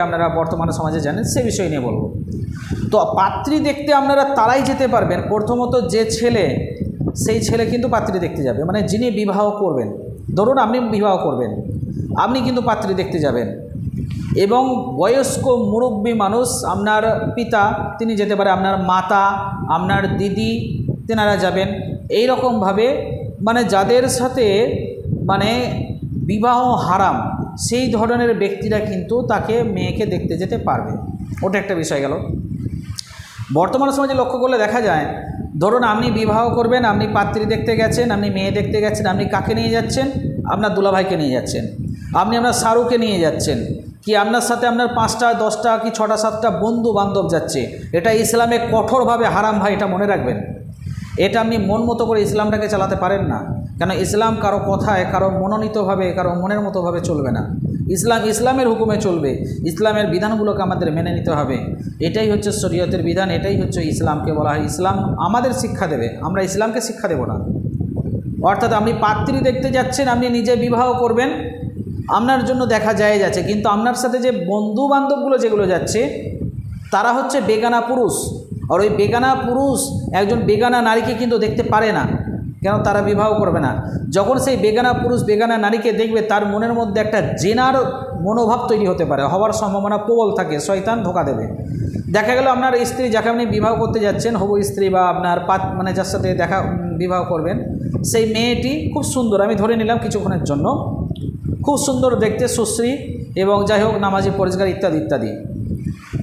আপনারা বর্তমান সমাজে জানেন, সে বিষয় নিয়ে বলব। তো পাত্রী দেখতে আপনারা তারাই যেতে পারবেন। প্রথমত যে ছেলে, সেই ছেলে কিন্তু পাত্রী দেখতে যাবে। মানে যিনি বিবাহ করবেন, ধরুন আপনি বিবাহ করবেন, আপনি কিন্তু পাত্রী দেখতে যাবেন। এবং বয়স্ক মুরব্বী মানুষ, আপনার পিতা, তিনি যেতে পারে আপনার মাতা, আপনার দিদি, তেনারা যাবেন। এই রকমভাবে মানে যাদের সাথে মানে বিবাহ হারাম সেই ধরনের ব্যক্তিরা কিন্তু তাকে মেয়েকে দেখতে যেতে পারবে। ওটা একটা বিষয় গেল। বর্তমান সমাজে লক্ষ্য করলে দেখা যায়, ধরুন আপনি বিবাহ করবেন, আপনি পাত্রী দেখতে গেছেন, আপনি মেয়ে দেখতে গেছেন, আপনি কাকে নিয়ে যাচ্ছেন? আপনার দুলাভাইকে নিয়ে যাচ্ছেন। আপনি আপনার সারুকে নিয়ে যাচ্ছেন। কি আপনার সাথে আপনার পাঁচটা, দশটা কি ছটা, সাতটা বন্ধু বান্ধব যাচ্ছে? এটা ইসলামে কঠোরভাবে হারাম ভাই, এটা মনে রাখবেন। এটা আপনি মন মতো করে ইসলামটাকে চালাতে পারেন না। কেন ইসলাম কারও কথায়, কারও মনোনীতভাবে, কারও মনের মতোভাবে চলবে না। ইসলাম ইসলামের হুকুমে চলবে। ইসলামের বিধানগুলোকে আমাদের মেনে নিতে হবে। এটাই হচ্ছে শরীয়তের বিধান, এটাই হচ্ছে ইসলামকে বলা হয়। ইসলাম আমাদের শিক্ষা দেবে। আমরা ইসলামকে শিক্ষা দেব না। অর্থাৎ আপনি পাত্রী দেখতে যাচ্ছেন, আপনি নিজে বিবাহ করবেন। আপনার জন্য দেখা যায় যাচ্ছে। কিন্তু আপনার সাথে যে বন্ধু বান্ধবগুলো যেগুলো যাচ্ছে, তারা হচ্ছে বেগানা পুরুষ। আর ওই বেগানা পুরুষ একজন বেগানা নারীকে কিন্তু দেখতে পারে না, কেন তারা বিবাহ করবে না? যখন সেই বেগানা পুরুষ বেগানা নারীকে দেখবে, তার মনের মধ্যে একটা জেনার মনোভাব তৈরি হতে পারে, হওয়ার সম্ভাবনা প্রবল থাকে, শয়তান ধোকা দেবে। দেখা গেল আপনার স্ত্রী যাকে আপনি বিবাহ করতে যাচ্ছেন, হবু স্ত্রী বা আপনার পাত মানে যার সাথে দেখা বিবাহ করবেন, সেই মেয়েটি খুব সুন্দর, আমি ধরে নিলাম কিছুক্ষণের জন্য, খুব সুন্দর দেখতে সুশ্রী এবং যাই হোক নামাজি পরিষ্কার ইত্যাদি ইত্যাদি।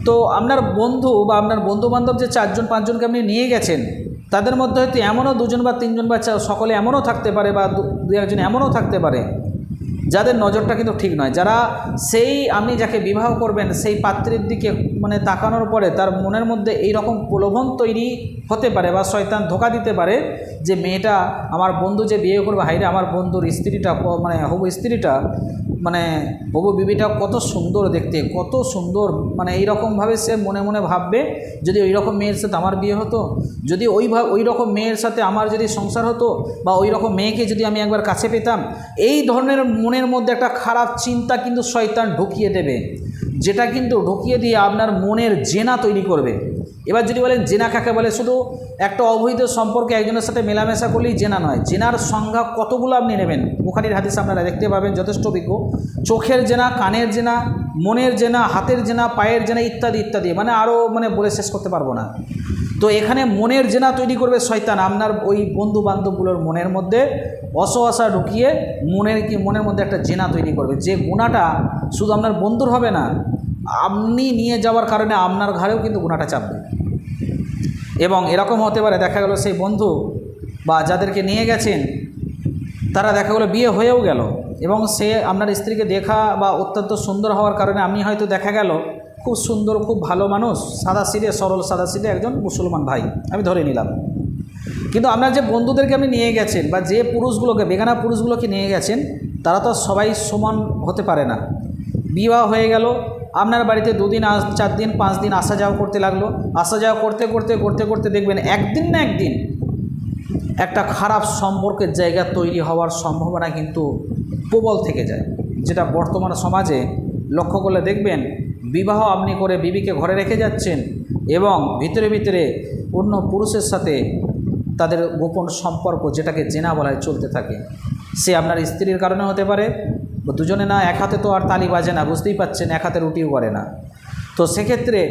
তো আপনার বন্ধু বা আপনার বন্ধু বান্ধব যে চারজন, পাঁচজনকে আপনি নিয়ে গেছেন, তাদের মধ্যে হয়তো এমনও দুজন বা তিনজন বা সকলে এমনও থাকতে পারে বা দু একজন এমনও থাকতে পারে। যাদের নজরটা কিন্তু ঠিক নয়। যারা সেই আপনি যাকে বিবাহ করবেন, সেই পাত্রের দিকে মানে তাকানোর পরে তার মনের মধ্যে এই রকম প্রলোভন তৈরি হতে পারে বা শয়তান ধোকা দিতে পারে যে, মেয়েটা আমার বন্ধু যে বিয়ে করবে হাইরে আমার বন্ধুর স্ত্রীটা মানে হবু স্ত্রীটা মানে হবু বিবিটা কত সুন্দর দেখতে, কত সুন্দর। মানে এই রকমভাবে সে মনে মনে ভাববে, যদি ওই রকম মেয়ের সাথে আমার বিয়ে হতো, যদি ওই ওই রকম মেয়ের সাথে আমার যদি সংসার হতো বা ওই রকম মেয়েকে যদি আমি একবার কাছে পেতাম, এই ধরনের মনের মধ্যে একটা খারাপ চিন্তা কিন্তু শয়তান ঢুকিয়ে দেবে। যেটা কিন্তু ঢুকিয়ে দিয়ে আপনার মনের জেনা তৈরি করবে। এবার যদি বলেন জেনা কাকে বলে? শুধু একটা অবৈধ সম্পর্কে একজনের সাথে মেলামেশা করলেই জেনা নয়। জেনার সংজ্ঞা কতগুলো আপনি নেবেন? বুখারির হাদিস আপনারা দেখতে পাবেন, যথেষ্ট অভিজ্ঞ। চোখের জেনা, কানের জেনা, মনের জেনা, হাতের জেনা, পায়ের জেনা ইত্যাদি ইত্যাদি। মানে আরও মানে বলে শেষ করতে পারব না। তো এখানে মনের জেনা তৈরি করবে শয়তান। আপনার ওই বন্ধু বান্ধবগুলোর মনের মধ্যে অসহসা ঢুকিয়ে মনের কি, মনের মধ্যে একটা জেনা তৈরি করবে। যে গুণাটা শুধু আপনার বন্ধুর হবে না, আপনি নিয়ে যাওয়ার কারণে আপনার ঘরেও কিন্তু গুণাটা চাপবে। এবং এরকম হতে পারে, দেখা গেল সেই বন্ধু বা যাদেরকে নিয়ে গেছেন, তারা দেখা গেলো বিয়ে হয়েও গেল এবং সে আপনার স্ত্রীকে দেখা বা অত্যন্ত সুন্দর হওয়ার কারণে আপনি হয়তো দেখা গেল খুব সুন্দর, খুব ভালো মানুষ সাদা সিরে সরল সাদা সিরে একজন মুসলমান ভাই। আমি ধরে নিলাম। কিন্তু আপনার যে বন্ধুদেরকে আপনি নিয়ে গেছেন বা যে পুরুষগুলোকে, বেগানা পুরুষগুলোকে নিয়ে গেছেন, তারা তো সবাই সমান হতে পারে না। বিবাহ হয়ে গেল, আপনার বাড়িতে দুদিন আস, চার দিন, পাঁচ দিন আসা যাওয়া করতে লাগল। আসা যাওয়া করতে করতে করতে করতে দেখবেন একদিন না একদিন একটা খারাপ সম্পর্কের জায়গা তৈরি হওয়ার সম্ভাবনা কিন্তু প্রবল থেকে যায়। যেটা বর্তমান সমাজে লক্ষ্য করলে দেখবেন বিবাহ আপনি করে বিবিকে ঘরে রেখে যাচ্ছেন এবং ভিতরে ভিতরে অন্য পুরুষের সাথে তাদের গোপন সম্পর্ক যেটাকে জেনা বলা হয় চলতে থাকে, সে আপনার স্ত্রীর কারণে হতে পারে দুজনে না এক হাতে তো আর তালি বাজে না, বুঝতেই পাচ্ছেন এক হাতে রুটিও করে না। তো সেক্ষেত্রে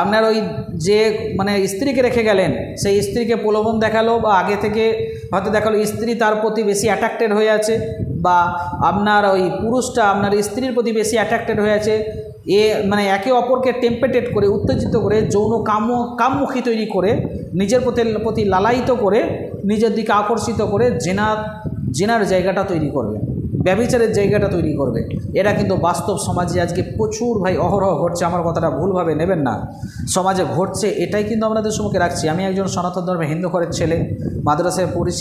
আপনার ওই যে মানে স্ত্রীকে রেখে গেলেন, সেই স্ত্রীকে প্রলোভন দেখাল, বা আগে থেকে হয়তো দেখাল স্ত্রী তার প্রতি বেশি অ্যাট্রাক্টেড হয়ে আছে, বা আপনার ওই পুরুষটা আপনার স্ত্রীর প্রতি বেশি অ্যাট্রাক্টেড হয়ে আছে এ মানে একে অপরকে টেম্পেটেড করে, উত্তেজিত করে, যৌন কাম কামমুখী তৈরি করে, নিজের প্রতি প্রতি লালায়িত করে, নিজের দিকে আকর্ষিত করে জেনার জেনার জায়গাটা তৈরি করবে ব্যবিচারের জায়গাটা তৈরি করবে। এরা কিন্তু বাস্তব সমাজে আজকে প্রচুর ভাই অহরহ ঘটছে, আমার কথাটা ভুলভাবে নেবেন না। সমাজে ঘটছে, এটাই কিন্তু আমাদের সম্মুখে রাখছি। আমি একজন সনাতন ধর্মে হিন্দু ঘরের ছেলে, মাদ্রাসায় পড়েছি।